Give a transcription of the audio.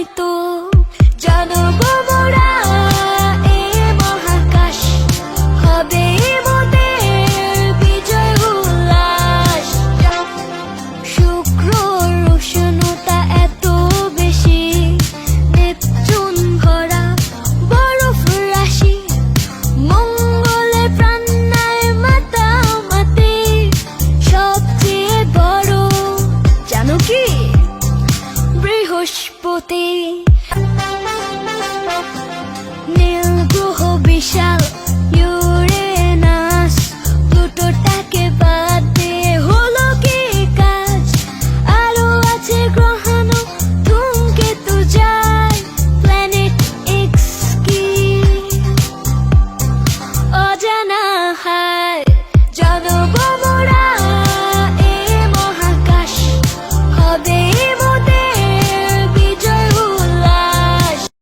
itu বৃহস্পতি। নীল গ্রহ বিশাল you